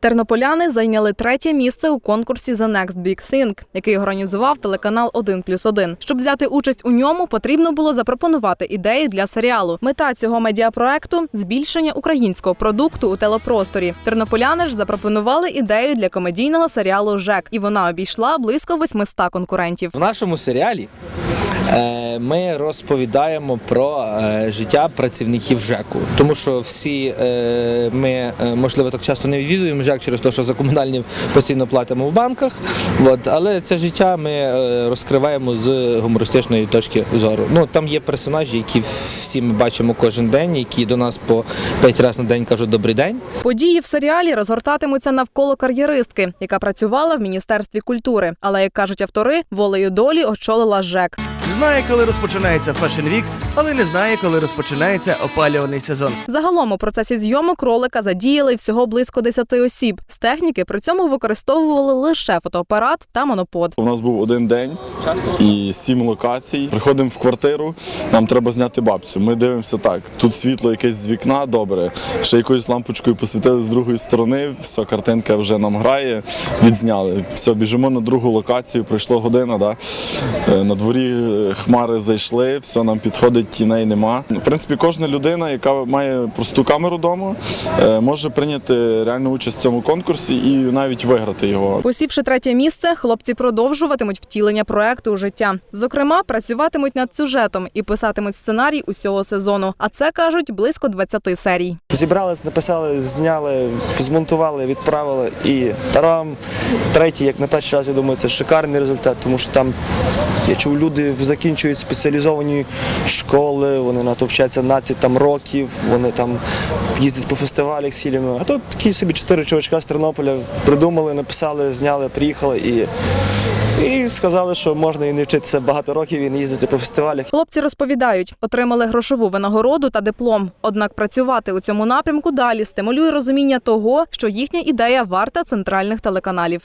Тернополяни зайняли третє місце у конкурсі The Next Big Thing, який організував телеканал 1 плюс 1. Щоб взяти участь у ньому, потрібно було запропонувати ідеї для серіалу. Мета цього медіапроекту збільшення українського продукту у телепросторі. Тернополяни ж запропонували ідею для комедійного серіалу ЖЕК, і вона обійшла близько 800 конкурентів. В нашому серіалі ми розповідаємо про е, життя працівників ЖЕКу, тому що всі е, ми е, можливо так часто не відвідуємо ЖЕК через те, що за комунальні постійно платимо в банках. Але це життя ми е, розкриваємо з гумористичної точки зору. Ну там є персонажі, які всі ми бачимо кожен день, які до нас по п'ять разів на день кажуть добрий день. Події в серіалі розгортатимуться навколо кар'єристки, яка працювала в міністерстві культури. Але як кажуть автори, волею долі очолила ЖЕК. Знає, коли розпочинається Fashion Week, але не знає, коли розпочинається опалюваний сезон. Загалом у процесі зйомок ролика задіяли всього близько 10 осіб. З техніки при цьому використовували лише фотоапарат та монопод. У нас був один день і сім локацій. Приходимо в квартиру, нам треба зняти бабцю. Ми дивимося так. Тут світло якесь з вікна, добре. Ще якоюсь лампочкою посвітили з другої сторони. Все, картинка вже нам грає, відзняли. Все, біжимо на другу локацію. Пройшло година. Да? Е, На дворі е, хмари зайшли, все нам підходить, тіней нема. В принципі, кожна людина, яка має просту камеру вдома, е, може прийняти реальну участь в цьому конкурсі і навіть виграти його. Посівши третє місце, хлопці продовжуватимуть втілення проекту у життя. Зокрема, працюватимуть над сюжетом і писатимуть сценарій усього сезону. А це кажуть близько 20 серій. Зібрались, написали, зняли, змонтували, відправили і тарам. Третій, як на перший раз, я думаю, це шикарний результат, тому що там я чув, люди закінчують спеціалізовані школи, вони на то вчаться 12 там років, вони там їздять по фестивалях сілями. А тут такі собі чотири чувачка з Тернополя придумали, написали, зняли, приїхали і, і сказали, що можна і не вчитися багато років і не їздити по фестивалях. Хлопці розповідають, отримали грошову винагороду та диплом. Однак працювати у цьому напрямку далі стимулює розуміння того, що їхня ідея варта центральних телеканалів.